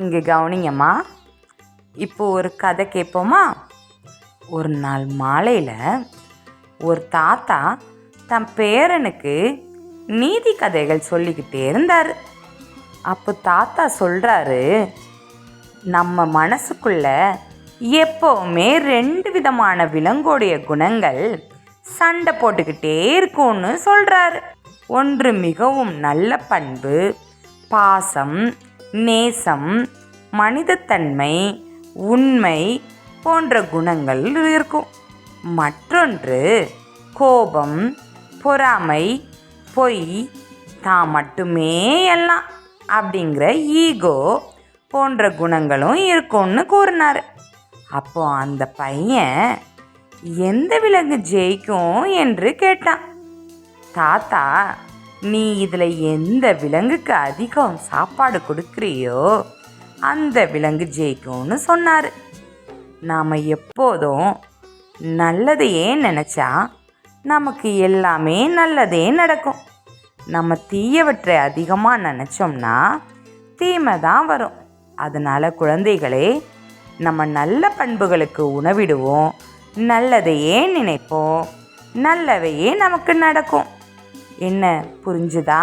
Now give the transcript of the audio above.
இங்கே கவனிங்கம்மா. இப்போ ஒரு கதை கேட்போமா ஒரு நாள் மாலையில் ஒரு தாத்தா தன் பேரனுக்கு நீதி கதைகள் சொல்லிக்கிட்டே இருந்தார். அப்போ தாத்தா சொல்கிறாரு நம்ம மனசுக்குள்ள எப்போவுமே ரெண்டு விதமான விலங்கோடைய குணங்கள் சண்டை போட்டுக்கிட்டே இருக்கும்னு சொல்கிறாரு ஒன்று மிகவும் நல்ல பண்பு பாசம் நேசம் மனிதத்தன்மை உண்மை போன்ற குணங்கள் இருக்கும். மற்றொன்று கோபம் பொறாமை பொய் தான் மட்டுமே எல்லாம் அப்படிங்கிற ஈகோ போன்ற குணங்களும் இருக்கும்னு கூறினார். அப்போ அந்த பையன் எந்த விலங்கு ஜெயிக்கும்? என்று கேட்டான். தாத்தா நீ இதில் எந்த விலங்குக்கு அதிகம் சாப்பாடு கொடுக்குறியோ அந்த விலங்கு ஜெயிக்கும்னு சொன்னார். நாம் எப்போதும் நல்லதையே நினச்சா நமக்கு எல்லாமே நல்லதே நடக்கும். நம்ம தீயவற்றை அதிகமாக நினச்சோம்னா தீமை தான் வரும். அதனால் குழந்தைகளே நம்ம நல்ல பண்புகளுக்கு உணவிடுவோம் நல்லதையே நினைப்போம் நல்லவையே நமக்கு நடக்கும். என்ன புரிஞ்சுதா?